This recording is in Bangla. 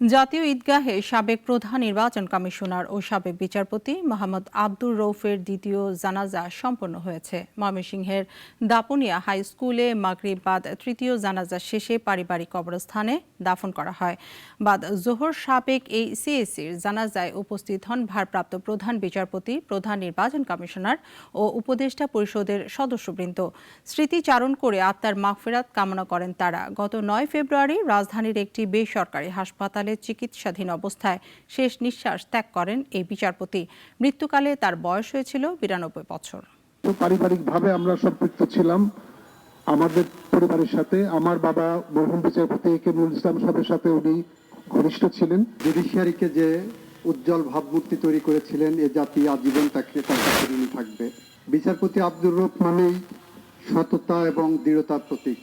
জাতীয় ঈদগাহে সাবেক প্রধান নির্বাচন কমিশনার ও সাবেক বিচারপতি মোহাম্মদ আব্দুর রৌফের দ্বিতীয় জানাজা সম্পন্ন হয়েছে। ময়মনসিংহের দাপুনিয়া হাই স্কুলে মাগরিব বাদ তৃতীয় জানাজা শেষে পারিবারিক কবরস্থানে দাফন করা হয়। বাদ জোহর সাবেক এই সিএসির জানাজায় উপস্থিত হন ভারপ্রাপ্ত প্রধান বিচারপতি, প্রধান নির্বাচন কমিশনার ও উপদেষ্টা পরিষদের সদস্যবৃন্দ। স্মৃতিচারণ করে আত্মার মাগফেরাত কামনা করেন তারা। গত নয় ফেব্রুয়ারি রাজধানীর একটি বেসরকারি হাসপাতালে চিকিৎসাধীন অবস্থায় শেষ নিঃশ্বাস ত্যাগ করেন এই বিচারপতি। মৃত্যুকালে তার বয়স হয়েছিল বিরানব্বই বছর। তো পারিবারিকভাবে আমরা সম্পৃক্ত ছিলাম। আমাদের পরিবারের সাথে আমার বাবা মরহুম বিচারপতি কেমরুল ইসলাম সাহেবের সাথে উনি ঘনিষ্ঠ ছিলেন। জুডিশিয়ারিকে যে উজ্জ্বল ভাবমূর্তি তৈরি করেছিলেন এ জাতি আজীবন তাকে তার কাছে থাকবে। বিচারপতি আব্দুর রূপ মানেই সততা এবং দৃঢ়তার প্রতীক।